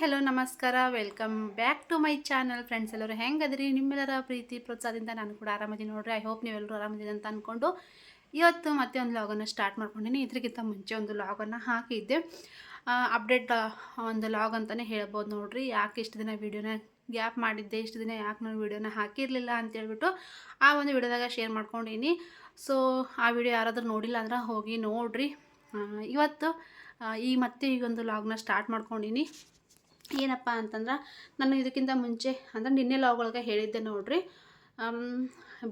Hello, ನಮಸ್ಕಾರ. Welcome back to my channel friends ಎಲ್ಲರೂ ಹೆಂಗದ್ರಿ? ನಿಮ್ಮೆಲ್ಲರ ಪ್ರೀತಿ, ಪ್ರೋತ್ಸಾಹದಿಂದ ನಾನು ಕೂಡ ಆರಾಮದೀನಿ ನೋಡ್ರಿ. ಐ ಹೋಪ್ ನೀವೆಲ್ಲರೂ ಆರಾಮಿದ್ದೀನಿ ಅಂತ ಅಂದ್ಕೊಂಡು ಇವತ್ತು ಮತ್ತೆ ಒಂದು ಲಾಗನ್ನು ಸ್ಟಾರ್ಟ್ ಮಾಡ್ಕೊಂಡಿನಿ. ಇದ್ರಿಗಿಂತ ಮುಂಚೆ ಒಂದು ಲಾಗನ್ನು ಹಾಕಿದ್ದೆ. ಅಪ್ಡೇಟ್ ಒಂದು ಲಾಗ್ ಅಂತಲೇ ಹೇಳ್ಬೋದು ನೋಡ್ರಿ. ಯಾಕೆ ಇಷ್ಟು ದಿನ ವೀಡಿಯೋನ ಗ್ಯಾಪ್ ಮಾಡಿದ್ದೆ, ಇಷ್ಟು ದಿನ ಯಾಕೆ ನಾನು ವೀಡಿಯೋನ ಹಾಕಿರಲಿಲ್ಲ ಅಂತೇಳ್ಬಿಟ್ಟು ಆ ಒಂದು ವಿಡಿಯೋದಾಗ ಶೇರ್ ಮಾಡ್ಕೊಂಡಿನಿ. ಸೊ ಆ ವಿಡಿಯೋ ಯಾರಾದರೂ ನೋಡಿಲ್ಲ ಅಂದ್ರೆ ಹೋಗಿ ನೋಡಿರಿ. ಇವತ್ತು ಈ ಮತ್ತೆ ಈಗೊಂದು ಲಾಗ್ನ ಸ್ಟಾರ್ಟ್ ಮಾಡ್ಕೊಂಡೀನಿ. ಏನಪ್ಪ ಅಂತಂದ್ರೆ ನಾನು ಇದಕ್ಕಿಂತ ಮುಂಚೆ, ಅಂದ್ರೆ ನಿನ್ನೆ ಲಾಗ್ ಒಳಗೆ ಹೇಳಿದ್ದೆ ನೋಡ್ರಿ.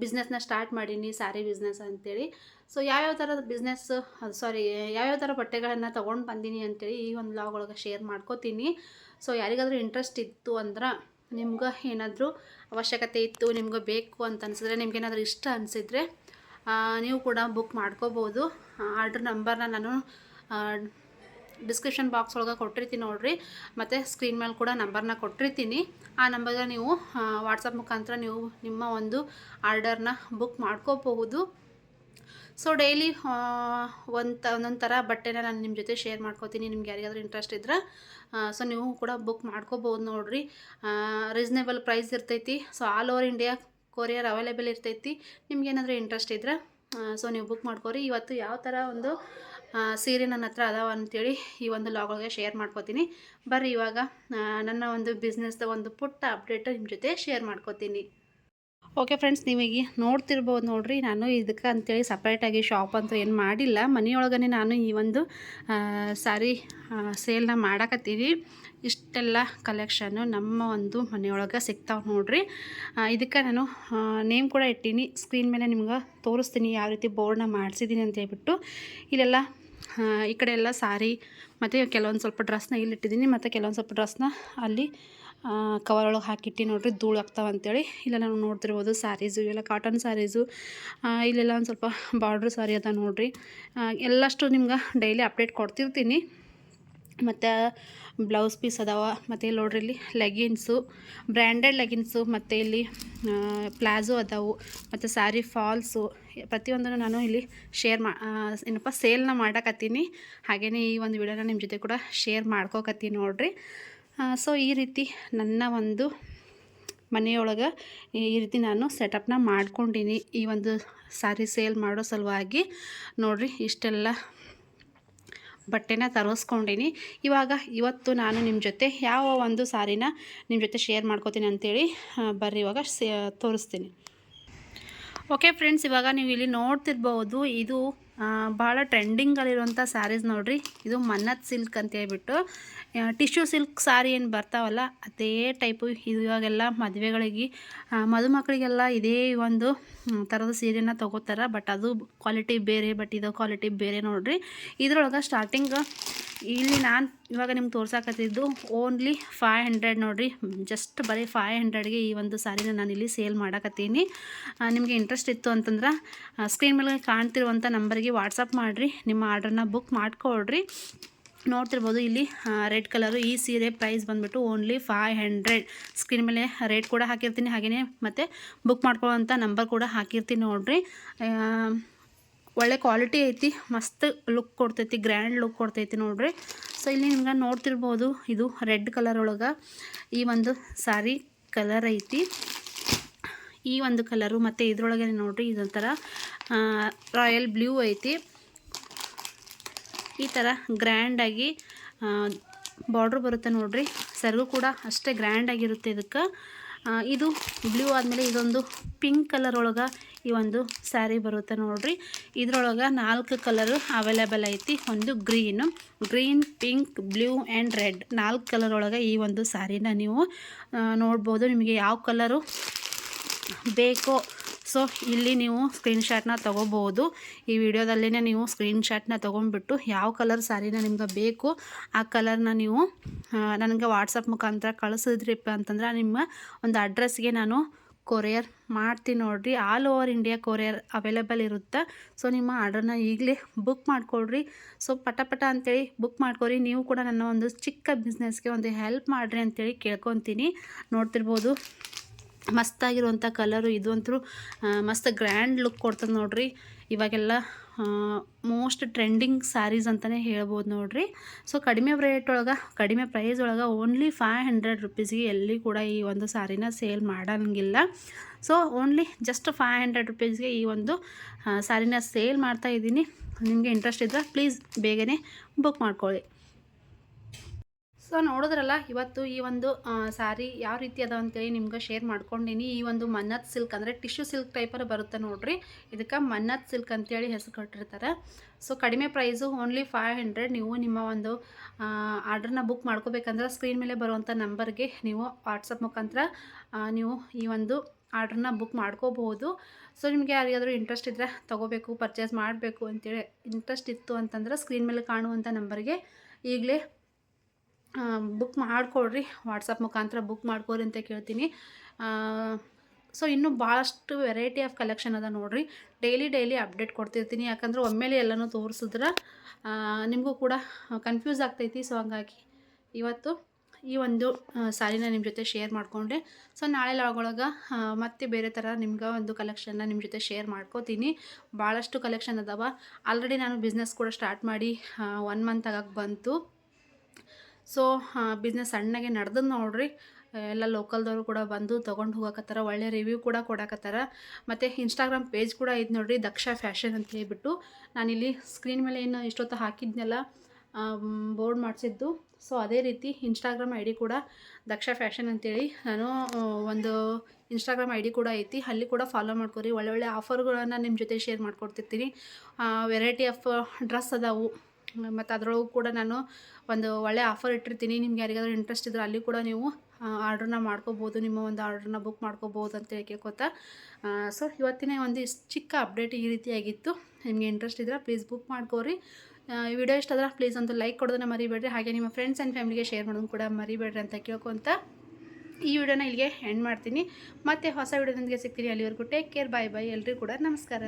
ಬಿಸ್ನೆಸ್ನ ಸ್ಟಾರ್ಟ್ ಮಾಡೀನಿ ಸ್ಯಾರಿ ಬಿಸ್ನೆಸ್ ಅಂತೇಳಿ. ಸೊ ಯಾವ್ಯಾವ ಥರದ ಬಿಸ್ನೆಸ್ ಸಾರಿ ಯಾವ್ಯಾವ ಥರ ಬಟ್ಟೆಗಳನ್ನು ತೊಗೊಂಡು ಬಂದೀನಿ ಅಂತೇಳಿ ಈ ಒಂದು ಲಾಗ್ ಒಳಗೆ ಶೇರ್ ಮಾಡ್ಕೋತೀನಿ. ಸೊ ಯಾರಿಗಾದ್ರೂ ಇಂಟ್ರೆಸ್ಟ್ ಇತ್ತು ಅಂದ್ರೆ ನಿಮ್ಗೆ ಏನಾದರೂ ಅವಶ್ಯಕತೆ ಇತ್ತು, ನಿಮ್ಗೆ ಬೇಕು ಅಂತ ಅನಿಸಿದ್ರೆ ನಿಮ್ಗೇನಾದರೂ ಇಷ್ಟ ಅನಿಸಿದ್ರೆ ನೀವು ಕೂಡ ಬುಕ್ ಮಾಡ್ಕೋಬೋದು. ಆರ್ಡ್ರ್ ನಂಬರ್ನ ನಾನು ಡಿಸ್ಕ್ರಿಪ್ಷನ್ ಬಾಕ್ಸ್ ಒಳಗೆ ಕೊಟ್ಟಿರ್ತೀನಿ ನೋಡಿರಿ. ಮತ್ತು ಸ್ಕ್ರೀನ್ ಮೇಲೆ ಕೂಡ ನಂಬರ್ನ ಕೊಟ್ಟಿರ್ತೀನಿ. ಆ ನಂಬರ್ಗೆ ನೀವು ವಾಟ್ಸಪ್ ಮುಖಾಂತರ ನೀವು ನಿಮ್ಮ ಒಂದು ಆರ್ಡರ್ನ ಬುಕ್ ಮಾಡ್ಕೋಬಹುದು. ಸೊ ಡೈಲಿ ಒಂದು ಒಂದೊಂದು ಥರ ಬಟ್ಟೆನ ನಾನು ನಿಮ್ಮ ಜೊತೆ ಶೇರ್ ಮಾಡ್ಕೋತೀನಿ. ನಿಮ್ಗೆ ಯಾರಿಗಾದ್ರೂ ಇಂಟ್ರೆಸ್ಟ್ ಇದ್ರೆ ಸೊ ನೀವು ಕೂಡ ಬುಕ್ ಮಾಡ್ಕೋಬೋದು ನೋಡಿರಿ. ರೀಸ್ನೇಬಲ್ ಪ್ರೈಸ್ ಇರ್ತೈತಿ. So all over India courier available ಇರ್ತೈತಿ. ನಿಮ್ಗೆ ಏನಾದರೂ ಇಂಟ್ರೆಸ್ಟ್ ಇದ್ರೆ ಸೊ ನೀವು ಬುಕ್ ಮಾಡ್ಕೋರಿ. ಇವತ್ತು ಯಾವ ಥರ ಒಂದು ಸೀರೆ ನನ್ನ ಹತ್ರ ಅದಾವ ಅಂತೇಳಿ ಈ ಒಂದು ಲಾಗೊಳಗೆ ಶೇರ್ ಮಾಡ್ಕೋತೀನಿ. ಬರ್ರಿ ಇವಾಗ ನನ್ನ ಒಂದು ಬಿಸ್ನೆಸ್ದ ಒಂದು ಪುಟ್ಟ ಅಪ್ಡೇಟ್ ನಿಮ್ಮ ಜೊತೆ ಶೇರ್ ಮಾಡ್ಕೋತೀನಿ. ಓಕೆ ಫ್ರೆಂಡ್ಸ್ ನೀವೀಗ ನೋಡ್ತಿರ್ಬೋದು ನೋಡಿರಿ, ನಾನು ಇದಕ್ಕೆ ಅಂತೇಳಿ ಸಪ್ರೇಟಾಗಿ ಶಾಪ್ ಅಂತೂ ಏನು ಮಾಡಿಲ್ಲ. ಮನೆಯೊಳಗನೆ ನಾನು ಈ ಒಂದು ಸಾರಿ ಸೇಲ್ನ ಮಾಡಕತ್ತೀನಿ ಇಷ್ಟೆಲ್ಲ ಕಲೆಕ್ಷನ್ನು ನಮ್ಮ ಒಂದು ಮನೆಯೊಳಗೆ ಸಿಗ್ತಾವೆ ನೋಡ್ರಿ. ಇದಕ್ಕೆ ನಾನು ನೇಮ್ ಕೂಡ ಇಟ್ಟೀನಿ. ಸ್ಕ್ರೀನ್ ಮೇಲೆ ನಿಮ್ಗೆ ತೋರಿಸ್ತೀನಿ ಯಾವ ರೀತಿ ಬೋರ್ಡ್ನ ಮಾಡಿಸಿದ್ದೀನಿ ಅಂತ ಹೇಳ್ಬಿಟ್ಟು. ಇಲ್ಲೆಲ್ಲ ಈ ಕಡೆ ಎಲ್ಲ ಸಾರಿ ಮತ್ತು ಕೆಲವೊಂದು ಸ್ವಲ್ಪ ಡ್ರೆಸ್ನ ಇಲ್ಲಿ ಇಟ್ಟಿದ್ದೀನಿ ಮತ್ತು ಕೆಲವೊಂದು ಸ್ವಲ್ಪ ಡ್ರೆಸ್ನ ಅಲ್ಲಿ ಕವರ್ ಒಳಗೆ ಹಾಕಿಟ್ಟು ನೋಡ್ರಿ ಧೂಳು ಆಗ್ತಾವೆ ಅಂತೇಳಿ. ಇಲ್ಲೆಲ್ಲ ನಾವು ನೋಡ್ತಿರ್ಬೋದು ಸ್ಯಾರೀಸು ಇವೆಲ್ಲ ಕಾಟನ್ ಸ್ಯಾರೀಸು ಇಲ್ಲೆಲ್ಲ ಒಂದು ಸ್ವಲ್ಪ ಬಾರ್ಡ್ರ್ ಸಾರಿ ಅದ ನೋಡ್ರಿ. ಎಲ್ಲಷ್ಟು ನಿಮ್ಗೆ ಡೈಲಿ ಅಪ್ಡೇಟ್ ಕೊಡ್ತಿರ್ತೀನಿ. ಮತ್ತು ಬ್ಲೌಸ್ ಪೀಸ್ ಅದಾವ, ಮತ್ತು ಇಲ್ಲಿ ನೋಡ್ರಿ ಇಲ್ಲಿ ಲೆಗಿನ್ಸು ಬ್ರ್ಯಾಂಡೆಡ್ ಲೆಗಿನ್ಸು ಮತ್ತು ಇಲ್ಲಿ ಪ್ಲಾಜೋ ಅದಾವು, ಮತ್ತು ಸ್ಯಾರಿ ಫಾಲ್ಸು ಪ್ರತಿಯೊಂದನ್ನು ನಾನು ಇಲ್ಲಿ ಶೇರ್ ಮಾ ಏನಪ್ಪ ಸೇಲ್ನ ಮಾಡಕತ್ತೀನಿ. ಹಾಗೆಯೇ ಈ ಒಂದು ವಿಡಿಯೋನ ನಿಮ್ಮ ಜೊತೆ ಕೂಡ ಶೇರ್ ಮಾಡ್ಕೋಕತ್ತೀನಿ ನೋಡ್ರಿ. ಸೊ ಈ ರೀತಿ ನನ್ನ ಒಂದು ಮನೆಯೊಳಗೆ ಈ ರೀತಿ ನಾನು ಸೆಟಪ್ನ ಮಾಡ್ಕೊಂಡೀನಿ. ಈ ಒಂದು ಸಾರಿ ಸೇಲ್ ಮಾಡೋ ಸಲುವಾಗಿ ನೋಡಿರಿ ಇಷ್ಟೆಲ್ಲ ಬಟ್ಟೆನ ತರಿಸ್ಕೊಂಡೀನಿ. ಇವಾಗ ಇವತ್ತು ನಾನು ನಿಮ್ಮ ಜೊತೆ ಯಾವ ಒಂದು ಸಾರಿನ ನಿಮ್ಮ ಜೊತೆ ಶೇರ್ ಮಾಡ್ಕೋತೀನಿ ಅಂಥೇಳಿ ಬರ್ರಿ ಇವಾಗ ಸೇ ತೋರಿಸ್ತೀನಿ. ಓಕೆ ಫ್ರೆಂಡ್ಸ್ ಇವಾಗ ನೀವು ಇಲ್ಲಿ ನೋಡ್ತಿರ್ಬೋದು, ಇದು ಭಾಳ ಟ್ರೆಂಡಿಂಗಲ್ಲಿರುವಂಥ ಸ್ಯಾರೀಸ್ ನೋಡ್ರಿ. ಇದು ಮನ್ನತ್ ಸಿಲ್ಕ್ ಅಂತ ಹೇಳ್ಬಿಟ್ಟು ಟಿಶ್ಯೂ ಸಿಲ್ಕ್ ಸಾರಿ ಏನು ಬರ್ತಾವಲ್ಲ, ಅದೇ ಟೈಪು. ಇವಾಗೆಲ್ಲ ಮದುವೆಗಳಿಗೆ ಮದುಮಕ್ಕಳಿಗೆಲ್ಲ ಇದೇ ಒಂದು ಥರದ ಸೀರೆನ ತೊಗೋತಾರೆ. ಬಟ್ ಅದು ಕ್ವಾಲಿಟಿ ಬೇರೆ, ಬಟ್ ಇದು ಕ್ವಾಲಿಟಿ ಬೇರೆ ನೋಡ್ರಿ. ಇದ್ರೊಳಗೆ ಸ್ಟಾರ್ಟಿಂಗ್, ಇಲ್ಲಿ ನಾನು ಇವಾಗ ನಿಮ್ಗೆ ತೋರ್ಸಾಕತ್ತಿದ್ದು ಓನ್ಲಿ ಫೈವ್ ಹಂಡ್ರೆಡ್ ನೋಡಿರಿ. ಜಸ್ಟ್ ಬರೀ ಫೈವ್ ಹಂಡ್ರೆಡ್ಗೆ ಈ ಒಂದು ಸ್ಯಾರಿನ ನಾನು ಇಲ್ಲಿ ಸೇಲ್ ಮಾಡಕತ್ತೀನಿ. ನಿಮಗೆ ಇಂಟ್ರೆಸ್ಟ್ ಇತ್ತು ಅಂತಂದ್ರೆ ಸ್ಕ್ರೀನ್ ಮೇಲೆ ಕಾಣ್ತಿರುವಂಥ ನಂಬರ್ಗೆ ವಾಟ್ಸಪ್ ಮಾಡಿರಿ, ನಿಮ್ಮ ಆರ್ಡ್ರನ್ನ ಬುಕ್ ಮಾಡಿಕೊಡ್ರಿ. ನೋಡ್ತಿರ್ಬೋದು ಇಲ್ಲಿ ರೆಡ್ ಕಲರು ಈ ಸೀರೆ ಪ್ರೈಸ್ ಬಂದುಬಿಟ್ಟು ಓನ್ಲಿ ಫೈವ್ ಹಂಡ್ರೆಡ್ ಸ್ಕ್ರೀನ್ ಮೇಲೆ ರೇಟ್ ಕೂಡ ಹಾಕಿರ್ತೀನಿ ಹಾಗೆಯೇ ಮತ್ತು ಬುಕ್ ಮಾಡ್ಕೊಳ್ಳೋಂಥ ನಂಬರ್ ಕೂಡ ಹಾಕಿರ್ತೀನಿ ನೋಡಿರಿ. ಒಳ್ಳೆ ಕ್ವಾಲಿಟಿ ಐತಿ, ಮಸ್ತ್ ಲುಕ್ ಕೊಡ್ತೈತಿ ಗ್ರ್ಯಾಂಡ್ ಲುಕ್ ಕೊಡ್ತೈತಿ ನೋಡಿರಿ. ಸೊ ಇಲ್ಲಿ ನಿಮ್ಗೆ ನೋಡ್ತಿರ್ಬೋದು, ಇದು ರೆಡ್ ಕಲರ್ ಒಳಗೆ ಈ ಒಂದು ಸಾರಿ ಕಲರ್ ಐತಿ. ಈ ಒಂದು ಕಲರು ಮತ್ತು ಇದ್ರೊಳಗೆ ನೋಡ್ರಿ, ಇದೊಂಥರ ರಾಯಲ್ ಬ್ಲೂ ಐತಿ. ಈ ಥರ ಗ್ರ್ಯಾಂಡಾಗಿ ಬಾರ್ಡ್ರ್ ಬರುತ್ತೆ ನೋಡ್ರಿ. ಸೆರಗು ಕೂಡ ಅಷ್ಟೇ ಗ್ರ್ಯಾಂಡಾಗಿರುತ್ತೆ ಇದಕ್ಕೆ. ಇದು ಬ್ಲೂ ಆದಮೇಲೆ ಇದೊಂದು ಪಿಂಕ್ ಕಲರ್ ಒಳಗೆ ಈ ಒಂದು ಸ್ಯಾರಿ ಬರುತ್ತೆ ನೋಡ್ರಿ. ಇದ್ರೊಳಗೆ ನಾಲ್ಕು ಕಲರು ಅವೈಲೇಬಲ್ ಐತಿ. ಒಂದು green green pink blue and red ನಾಲ್ಕು ಕಲರ್ ಒಳಗೆ ಈ ಒಂದು ಸ್ಯಾರಿನ ನೀವು ನೋಡ್ಬೋದು. ನಿಮಗೆ ಯಾವ ಕಲರು ಬೇಕೋ ಸೊ, ಇಲ್ಲಿ ನೀವು ಸ್ಕ್ರೀನ್ಶಾಟ್ನ ತೊಗೋಬೋದು ಈ ವಿಡಿಯೋದಲ್ಲೇ ನೀವು ಸ್ಕ್ರೀನ್ಶಾಟ್ನ ತೊಗೊಂಡ್ಬಿಟ್ಟು ಯಾವ ಕಲರ್ ಸ್ಯಾರಿನ ನಿಮ್ಗೆ ಬೇಕು, ಆ ಕಲರ್ನ ನೀವು ನನಗೆ ವಾಟ್ಸಪ್ ಮುಖಾಂತರ ಕಳಿಸಿದ್ರಿಪ್ಪ ಅಂತಂದ್ರೆ ನಿಮ್ಮ ಒಂದು ಅಡ್ರೆಸ್ಗೆ ನಾನು ಕೊರಿಯರ್ ಮಾಡ್ತೀನಿ ನೋಡಿರಿ. All over India courier available ಇರುತ್ತೆ. ಸೊ ನಿಮ್ಮ ಆರ್ಡ್ರನ್ನ ಈಗಲೇ ಬುಕ್ ಮಾಡಿಕೊಡ್ರಿ. ಸೊ ಪಟ ಪಟ ಅಂತೇಳಿ ಬುಕ್ ಮಾಡ್ಕೊರಿ. ನೀವು ಕೂಡ ನನ್ನ ಒಂದು ಚಿಕ್ಕ ಬಿಸ್ನೆಸ್ಗೆ ಒಂದು ಹೆಲ್ಪ್ ಮಾಡಿರಿ ಅಂತೇಳಿ ಕೇಳ್ಕೊತೀನಿ. ನೋಡ್ತಿರ್ಬೋದು. ಮಸ್ತಾಗಿರುವಂಥ ಕಲರು ಇದು ಅಂತೂ ಮಸ್ತ್ ಗ್ರ್ಯಾಂಡ್ ಲುಕ್ ಕೊಡ್ತದೆ ನೋಡ್ರಿ. ಇವಾಗೆಲ್ಲ ಮೋಸ್ಟ್ ಟ್ರೆಂಡಿಂಗ್ ಸ್ಯಾರೀಸ್ ಅಂತಲೇ ಹೇಳ್ಬೋದು ನೋಡ್ರಿ. ಸೊ ಕಡಿಮೆ ರೇಟ್ ಒಳಗೆ, ಕಡಿಮೆ ಪ್ರೈಸ್ ಒಳಗೆ ಓನ್ಲಿ ಫೈವ್ ಹಂಡ್ರೆಡ್ ರುಪೀಸ್ಗೆ ಎಲ್ಲಿ ಕೂಡ ಈ ಒಂದು ಸ್ಯಾರಿನ ಸೇಲ್ ಮಾಡೋಂಗಿಲ್ಲ. So only just five hundred ರುಪೀಸ್ಗೆ ಈ ಒಂದು ಸ್ಯಾರಿನ ಸೇಲ್ ಮಾಡ್ತಾ ಇದ್ದೀನಿ. ನಿಮಗೆ ಇಂಟ್ರೆಸ್ಟ್ ಇದ್ದರೆ ಪ್ಲೀಸ್ ಬೇಗನೆ ಬುಕ್ ಮಾಡ್ಕೊಳ್ಳಿ. ಸೊ ನೋಡಿದ್ರಲ್ಲ, ಇವತ್ತು ಈ ಒಂದು ಸ್ಯಾರಿ ಯಾವ ರೀತಿ ಅದ ಅಂತೇಳಿ ನಿಮ್ಗೆ ಶೇರ್ ಮಾಡ್ಕೊಂಡಿನಿ. ಈ ಒಂದು ಮನ್ನತ್ ಸಿಲ್ಕ್ ಅಂದರೆ ಟಿಶ್ಯೂ ಸಿಲ್ಕ್ ಟೈಪರ್ ಬರುತ್ತೆ ನೋಡ್ರಿ. ಇದಕ್ಕೆ ಮನ್ನತ್ ಸಿಲ್ಕ್ ಅಂತೇಳಿ ಹೆಸರು ಕೊಟ್ಟಿರ್ತಾರೆ. ಸೊ ಕಡಿಮೆ ಪ್ರೈಸು ಓನ್ಲಿ ಫೈವ್ ಹಂಡ್ರೆಡ್ ನೀವು ನಿಮ್ಮ ಒಂದು ಆರ್ಡ್ರನ್ನ ಬುಕ್ ಮಾಡ್ಕೋಬೇಕಂದ್ರೆ ಸ್ಕ್ರೀನ್ ಮೇಲೆ ಬರುವಂಥ ನಂಬರ್ಗೆ ನೀವು ವಾಟ್ಸಪ್ ಮುಖಾಂತರ ನೀವು ಈ ಒಂದು ಆರ್ಡ್ರನ್ನ ಬುಕ್ ಮಾಡ್ಕೋಬಹುದು. ಸೊ ನಿಮಗೆ ಯಾರಿಗಾದರೂ ಇಂಟ್ರೆಸ್ಟ್ ಇದ್ದರೆ ತೊಗೋಬೇಕು ಪರ್ಚೇಸ್ ಮಾಡಬೇಕು ಅಂತೇಳಿ ಇಂಟ್ರೆಸ್ಟ್ ಇತ್ತು ಅಂತಂದ್ರೆ ಸ್ಕ್ರೀನ್ ಮೇಲೆ ಕಾಣುವಂಥ ನಂಬರ್ಗೆ ಈಗಲೇ ಬುಕ್ ಮಾಡಿಕೊಡ್ರಿ. ವಾಟ್ಸಪ್ ಮುಖಾಂತರ ಬುಕ್ ಮಾಡ್ಕೊರಿ ಅಂತ ಕೇಳ್ತೀನಿ. ಸೊ ಇನ್ನೂ ಭಾಳಷ್ಟು ವೆರೈಟಿ ಆಫ್ ಕಲೆಕ್ಷನ್ ಅದ ನೋಡ್ರಿ. ಡೈಲಿ ಡೈಲಿ ಅಪ್ಡೇಟ್ ಕೊಡ್ತಿರ್ತೀನಿ. ಯಾಕಂದ್ರೆ ಒಮ್ಮೆಲೆ ಎಲ್ಲನೂ ತೋರಿಸಿದ್ರೆ ನಿಮಗೂ ಕೂಡ ಕನ್ಫ್ಯೂಸ್ ಆಗ್ತೈತಿ. ಸೊ ಹಂಗಾಗಿ ಇವತ್ತು ಈ ಒಂದು ಸಾರಿನ ನಿಮ್ಮ ಜೊತೆ ಶೇರ್ ಮಾಡಿಕೊಂಡೆ. ಸೊ ನಾಳೆ ಲಾಗೊಳಗೆ ಮತ್ತೆ ಬೇರೆ ಥರ ನಿಮ್ಗೆ ಒಂದು ಕಲೆಕ್ಷನ್ನ ನಿಮ್ಮ ಜೊತೆ ಶೇರ್ ಮಾಡ್ಕೋತೀನಿ. ಭಾಳಷ್ಟು ಕಲೆಕ್ಷನ್ ಅದಾವ. ಆಲ್ರೆಡಿ ನಾನು ಬಿಸ್ನೆಸ್ ಕೂಡ ಸ್ಟಾರ್ಟ್ ಮಾಡಿ ಒನ್ ಮಂತ್ ಆಗಕ್ಕೆ ಬಂತು. ಸೊ ಬಿಸ್ನೆಸ್ ಸಣ್ಣಗೆ ನಡೆದದ್ದು ನೋಡ್ರಿ. ಎಲ್ಲ ಲೋಕಲ್ದವರು ಕೂಡ ಬಂದು ತೊಗೊಂಡು ಹೋಗಕತ್ತಾರ, ಒಳ್ಳೆ ರಿವ್ಯೂ ಕೂಡ ಕೊಡಕತ್ತಾರ. ಮತ್ತು ಇನ್ಸ್ಟಾಗ್ರಾಮ್ ಪೇಜ್ ಕೂಡ ಇದು ನೋಡ್ರಿ, ದಕ್ಷ ಫ್ಯಾಷನ್ ಅಂತ ಹೇಳಿಬಿಟ್ಟು. ನಾನಿಲ್ಲಿ ಸ್ಕ್ರೀನ್ ಮೇಲೆ ಏನು ಇಷ್ಟೊತ್ತು ಹಾಕಿದ್ನೆಲ್ಲ ಬೋರ್ಡ್ ಮಾಡಿಸಿದ್ದು. ಸೊ, ಅದೇ ರೀತಿ ಇನ್ಸ್ಟಾಗ್ರಾಮ್ ಐ ಡಿ ಕೂಡ ದಕ್ಷ ಫ್ಯಾಷನ್ ಅಂತೇಳಿ. ನಾನು ಒಂದು ಇನ್ಸ್ಟಾಗ್ರಾಮ್ ಐ ಡಿ ಕೂಡ ಐತಿ. ಅಲ್ಲಿ ಕೂಡ ಫಾಲೋ ಮಾಡ್ಕೊರಿ. ಒಳ್ಳೆ ಒಳ್ಳೆ ಆಫರ್ಗಳನ್ನು ನಿಮ್ಮ ಜೊತೆ ಶೇರ್ ಮಾಡ್ಕೊಡ್ತಿರ್ತೀನಿ. ವೆರೈಟಿ ಆಫ್ ಡ್ರೆಸ್ ಅದಾವು. ಮತ್ತು ಅದರೊಳಗೂ ಕೂಡ ನಾನು ಒಂದು ಒಳ್ಳೆ ಆಫರ್ ಇಟ್ಟಿರ್ತೀನಿ. ನಿಮ್ಗೆ ಯಾರಿಗಾದ್ರೂ ಇಂಟ್ರೆಸ್ಟ್ ಇದ್ದರೆ ಅಲ್ಲಿ ಕೂಡ ನೀವು ಆರ್ಡ್ರನ್ನ ಮಾಡ್ಕೋಬೋದು. ನಿಮ್ಮ ಒಂದು ಆರ್ಡ್ರನ್ನ ಬುಕ್ ಮಾಡ್ಕೋಬೋದು ಅಂತೇಳಿ ಕೇಳ್ಕೊತಾ ಸೊ ಇವತ್ತಿನ ಒಂದು ಚಿಕ್ಕ ಅಪ್ಡೇಟ್ ಈ ರೀತಿಯಾಗಿತ್ತು. ನಿಮಗೆ ಇಂಟ್ರೆಸ್ಟ್ ಇದ್ದರೆ ಪ್ಲೀಸ್ ಬುಕ್ ಮಾಡ್ಕೋರಿ. ವಿಡಿಯೋ ಇಷ್ಟ ಆದ್ರೆ ಪ್ಲೀಸ್ ಒಂದು ಲೈಕ್ ಕೊಡೋದನ್ನ ಮರಿಬೇಡ್ರಿ. ಹಾಗೆ ನಿಮ್ಮ ಫ್ರೆಂಡ್ಸ್ ಆ್ಯಂಡ್ ಫ್ಯಾಮಿಲಿಗೆ ಶೇರ್ ಮಾಡೋದು ಕೂಡ ಮರಿಬೇಡ್ರಿ ಅಂತ ಕೇಳ್ಕೊತ ಈ ವಿಡಿಯೋನ ಇಲ್ಲಿಗೆ ಎಂಡ್ ಮಾಡ್ತೀನಿ. ಮತ್ತೆ ಹೊಸ ವಿಡಿಯೋದೊಂದಿಗೆ ಸಿಗ್ತೀನಿ ಅಲ್ಲಿವರೆಗೂ. ಟೇಕ್ ಕೇರ್ ಬಾಯ್ ಬಾಯ್ ಎಲ್ಲರಿಗೂ ಕೂಡ ನಮಸ್ಕಾರ.